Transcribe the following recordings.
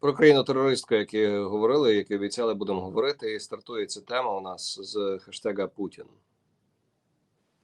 Про країну терористку, які говорили, які обіцяли, будемо говорити. І стартує ця тема у нас з хештега Путін.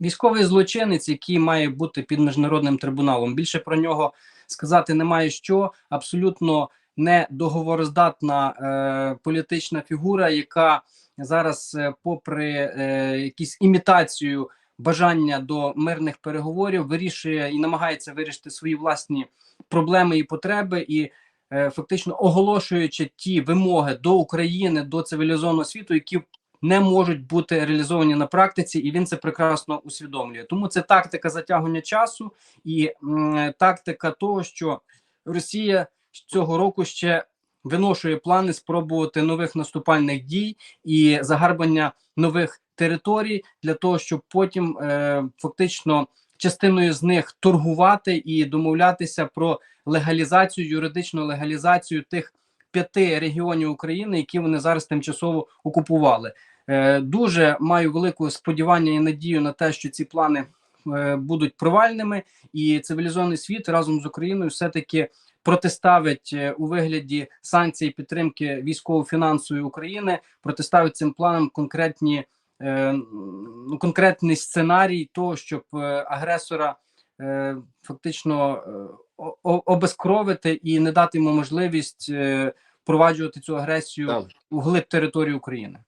Військовий злочинець, який має бути під міжнародним трибуналом. Більше про нього сказати немає що. Абсолютно не договороздатна е, політична фігура, яка зараз, е, попри е, якісь імітацію бажання до мирних переговорів, вирішує і намагається вирішити свої власні проблеми і потреби, і фактично оголошуючи ті вимоги до України, до цивілізованого світу, які не можуть бути реалізовані на практиці, і він це прекрасно усвідомлює. Тому це тактика затягування часу і м, тактика того, що Росія цього року ще виношує плани спробувати нових наступальних дій і загарбання нових територій для того, щоб потім е, фактично частиною з них торгувати і домовлятися про легалізацію, юридичну легалізацію тих п'яти регіонів України, які вони зараз тимчасово окупували. Е, Дуже маю велику сподівання і надію на те, що ці плани е, будуть провальними, і цивілізований світ разом з Україною все-таки протиставить е, у вигляді санкцій підтримки військово-фінансової України, протиставить цим планам конкретні ну, конкретний сценарій того, щоб е, агресора е, фактично е, обезкровити і не дати йому можливість е, впроваджувати цю агресію у глиб території України.